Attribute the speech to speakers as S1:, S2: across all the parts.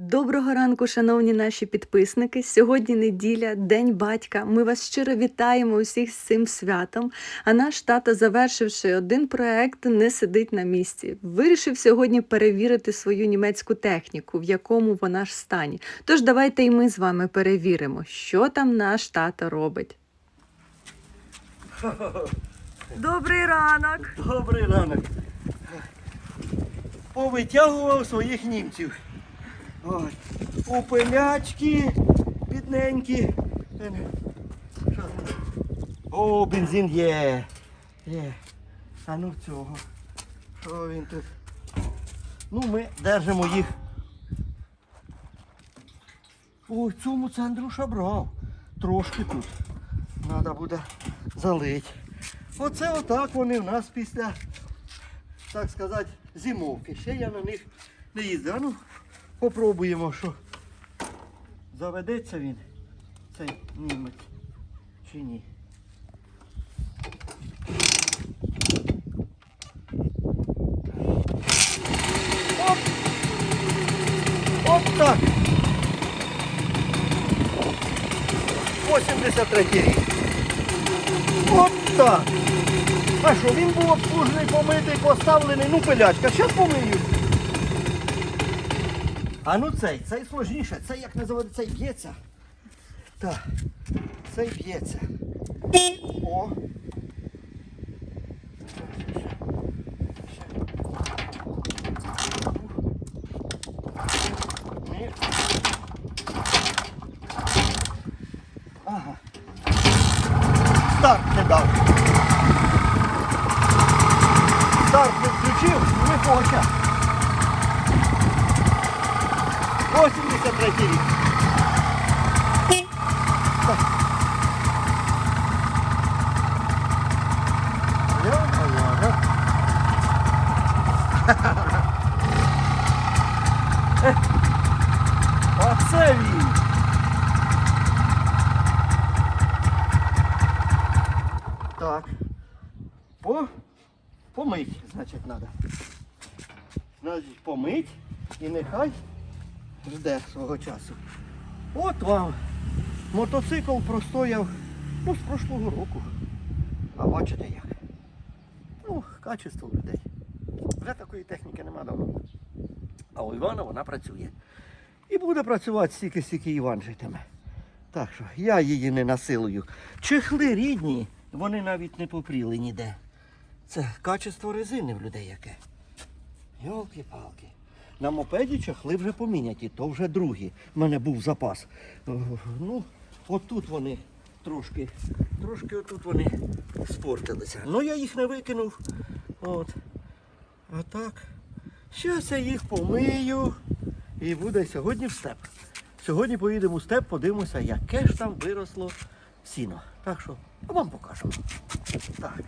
S1: Доброго ранку, шановні наші підписники. Сьогодні неділя, День батька. Ми вас щиро вітаємо усіх з цим святом. А наш тато, завершивши один проект, не сидить на місці. Вирішив сьогодні перевірити свою німецьку техніку, в якому вона ж стані. Тож давайте і ми з вами перевіримо, що там наш тато робить. Добрий ранок!
S2: Добрий ранок. Повитягував своїх німців. Ой, Опелячки, бідненькі. О, бензин є. Є. А ну цього. Що він тут? Ну, ми держимо їх. Ой, цьому це Андрюша брав. Трошки тут. Треба буде залити. Оце отак вони в нас після, так сказати, зимовки. Ще я на них не їздив. А ну, попробуємо, що заведеться він, цей німець, чи ні. Оп! Оп так! 83 рік. От так. А що, він був обслужений, помитий, поставлений, ну пилячка, зараз помию. А ну цей, цей сложніше, цей як називається, цей б'ється. Так, цей б'ється. О. Ага. Старт не дав. Старт не включив, не хоче. 83 рік. Він. Так. По, помить, значить, треба. Значить, помить і нехай жде свого часу. От вам мотоцикл простояв ну, з прошлого року. А бачите як. Ну, качество людей. Вже такої техніки нема давно. А у Івана вона працює. І буде працювати стільки, стільки Іван житиме. Так що я її не насилую. Чехли рідні, вони навіть не попріли ніде. Це качество резини в людей яке. Йолки-палки. На мопеді чехли вже поміняті, то вже другі. У мене був запас. Е, Ну, отут вони трошки, трошки отут вони спортилися. Ну я їх не викинув. От. А так. Щас я їх помию і буде сьогодні в степ. Сьогодні поїдемо в степ, подивимося, яке ж там виросло сіно. Так що вам покажемо. Так.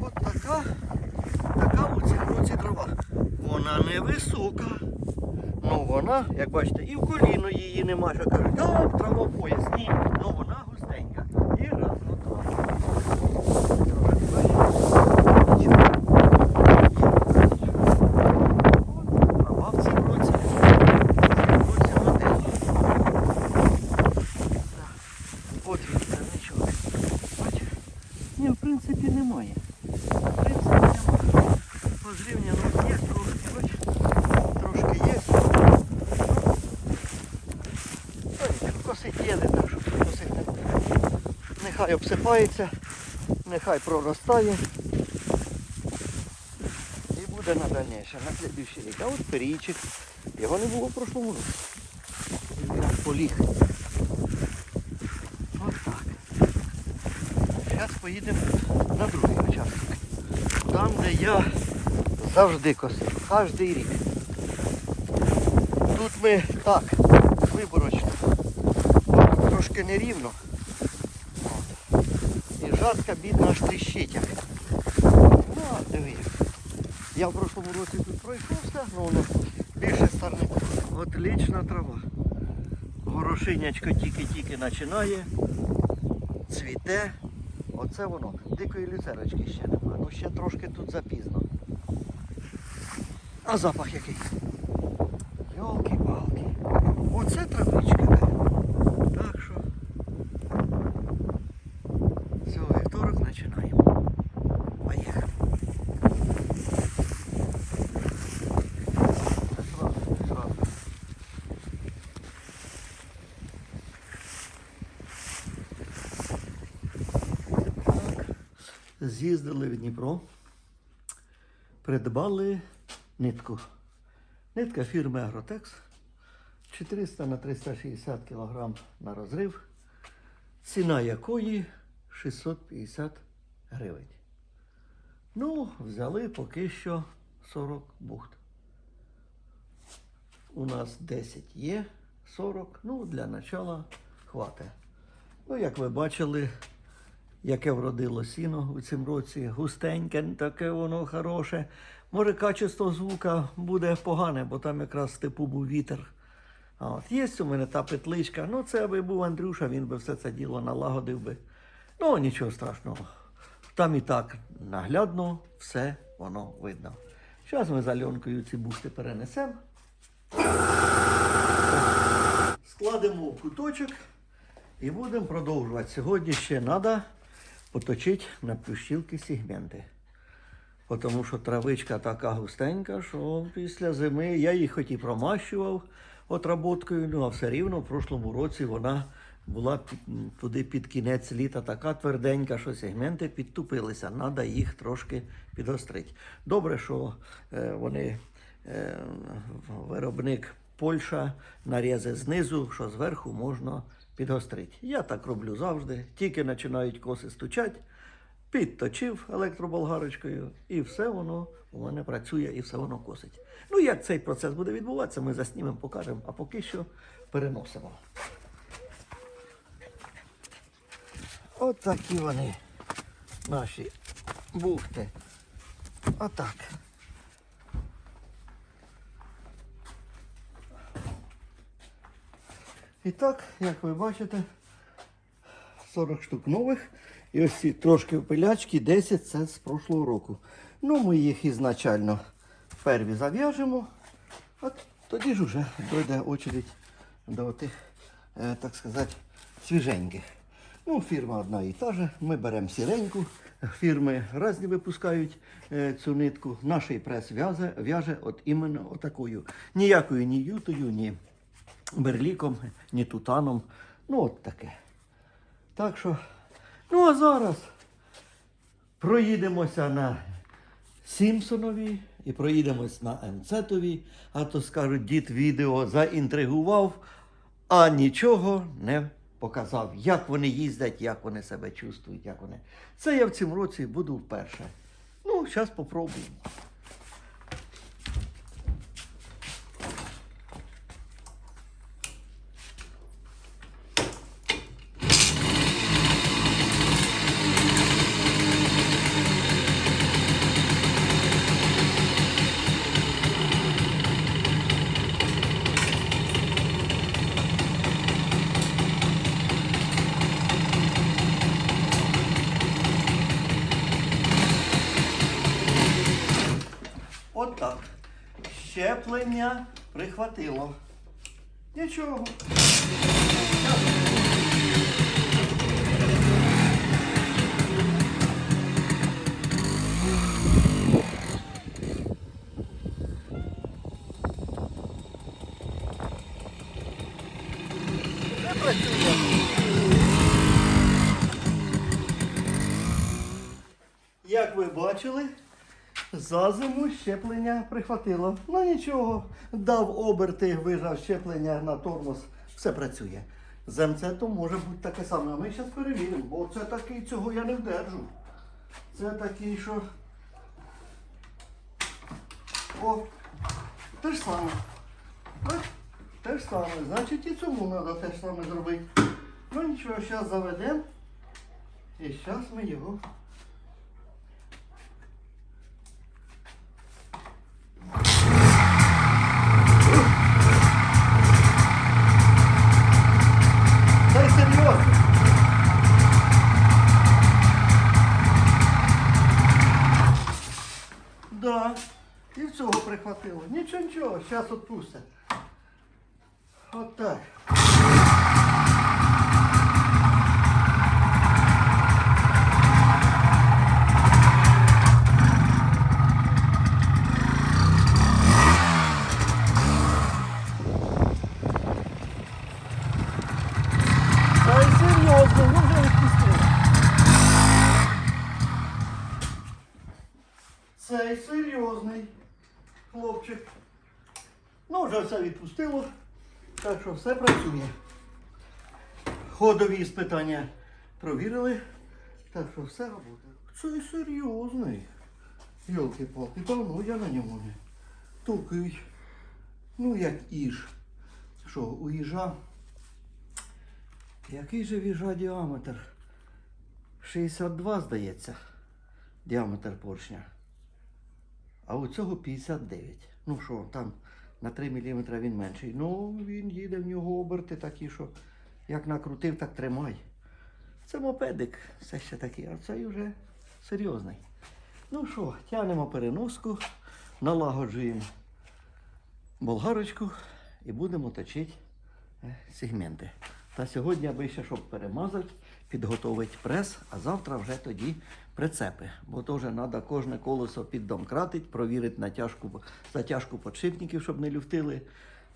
S2: От така, така у цій році трава. Вона невисока. Вона, як бачите, і в коліно її нема. Що кажуть, а травмопояс. пояс. Ні, ну вона густенька. І раз отак. Трава в цьому році. в цьому році модель. Так. От він, це нічого. Бачиш? Ні, в принципі немає. В принципі немає. Позрівняно є, трошки, бач, трошки є. Та нічого, косить є, не так, щоб косити. не треба. Нехай обсипається, нехай проростає. І буде на дальніше, на слідуючий рік. А от перійчик, його не було в прошлому році. Він поліг. Ось так. Зараз поїдемо на другий участок. Там, де я завжди косив, кожен рік. Тут ми так, виборочно. Трошки нерівно. І бідна аж тріщить. Ну. Я в прошлому році тут пройшовся, ну воно більше сторони. Отлічна трава. Горош Рошинячко тільки-тільки починає, цвіте. Оце воно. Дикої люцерочки ще нема. Ну ще трошки тут запізно. А запах який? Йолки-палки. Оце травичка. де. Так що. Все, вівторок починаємо. Поїхали. Сразу, сразу. Так. З'їздили в Дніпро, придбали нитку. Нитка фірми Агротекс 400 на 360 кг на розрив, ціна якої 650 гривень. Ну, взяли поки що 40 бухт. У нас 10 є, 40, ну, для начала хватить. Ну, як ви бачили, яке вродило сіно у цьому році, густеньке, таке воно хороше. Може, качество звука буде погане, бо там якраз в степу був вітер. А От, є у мене та петличка. Ну, це аби був Андрюша, він би все це діло налагодив би. Ну, нічого страшного. Там і так наглядно все воно видно. Зараз ми з Альонкою ці бухти перенесемо. Складемо в куточок і будемо продовжувати. Сьогодні ще треба поточити на плющілки сегменти. Тому що травичка така густенька, що після зими я її хоч і промащував отработкою, ну а все рівно в прошлому році вона була туди під кінець літа така тверденька, що сегменти підтупилися. Треба їх трошки підгострити. Добре, що е, вони е, виробник Польща нарізе знизу, що зверху можна підгострити. Я так роблю завжди. Тільки починають коси стучать, підточив електроболгарочкою, і все воно у мене працює, і все воно косить. Ну, як цей процес буде відбуватися, ми заснімемо, покажемо, а поки що переносимо. От такі вони, наші бухти. Отак. І так, як ви бачите, 40 штук нових. І ось ці трошки пилячки, 10 це з прошлого року. Ну, ми їх ізначально перві зав'яжемо, а тоді ж уже дойде очередь до тих, е, так сказати, свіженьких. Ну, фірма одна і та же. Ми беремо сіреньку. Фірми різні випускають е, цю нитку. Наш прес в'яже, в'яже от іменно отакою. Ніякою ні ютою, ні берліком, ні тутаном. Ну, от таке. Так що, ну а зараз проїдемося на Сімпсонові і проїдемось на МЦТові, а то скажуть, дід відео заінтригував, а нічого не показав, як вони їздять, як вони себе чувствують, як вони. Це я в цьому році буду вперше. Ну, зараз попробуємо. Щеплення прихватило. Нічого. Як ви бачили, за зиму щеплення прихватило. Ну нічого, дав оберти, вижав щеплення на тормоз, все працює. З МЦ-то може бути таке саме. А ми зараз перевіримо, бо це такий, цього я не вдержу. Це такий, що. О, те ж саме. Бач? Те ж саме. Значить і цьому треба те ж саме зробити. Ну нічого, зараз заведемо. І зараз ми його Да, і в цього прихватило. Нічого, нічого, зараз відпустять. От так. Хлопчик. Ну, вже все відпустило, так що все працює. Ходові спитання провірили, так що все робота. Цей серйозний. Йолки-палки, давно я на ньому не. Тукий. Ну, як іж. Що, у їжа який же віжа діаметр? 62, здається, діаметр поршня. А у цього 59. Ну що, там на 3 мм він менший. Ну, він їде в нього оберти такі, що як накрутив, так тримай. Це мопедик, все ще такий, а цей вже серйозний. Ну що, тягнемо переноску, налагоджуємо болгарочку і будемо точити е, сегменти. Та сьогодні, аби ще щоб перемазати, підготовити прес, а завтра вже тоді прицепи. Бо теж треба кожне колесо піддомкратити, провірити натяжку, затяжку подшипників, щоб не люфтили,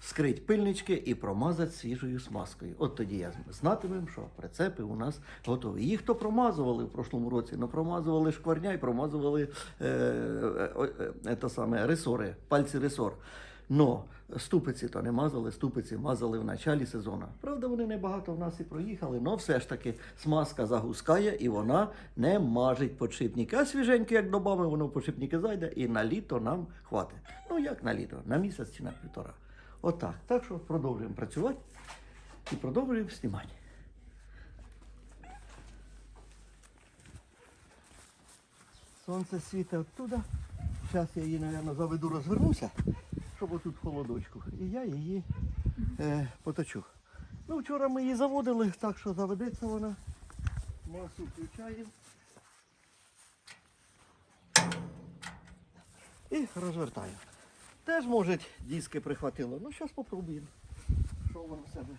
S2: скрити пильнички і промазати свіжою смазкою. От тоді я знатимем, що прицепи у нас готові. Їх то промазували в прошлому році, але промазували шкварня і промазували е, е, е, е, те саме, ресори, пальці ресор. Но ступиці то не мазали, ступиці мазали в началі сезону. Правда, вони небагато в нас і проїхали, але все ж таки смазка загускає і вона не мажить подшипники. А свіженьке, як добавимо, воно в подшипники зайде і на літо нам хватить. Ну як на літо? На місяць чи на півтора. Отак. Так що продовжуємо працювати і продовжуємо знімати. Сонце світить оттуда. Зараз я її, мабуть, заведу, розвернуся, щоб отут в холодочку. І я її е, поточу. Ну, вчора ми її заводили, так що заведеться вона. Масу включаємо. І розвертаємо. Теж, може, диски прихватило. Ну, зараз спробуємо. Що воно в себе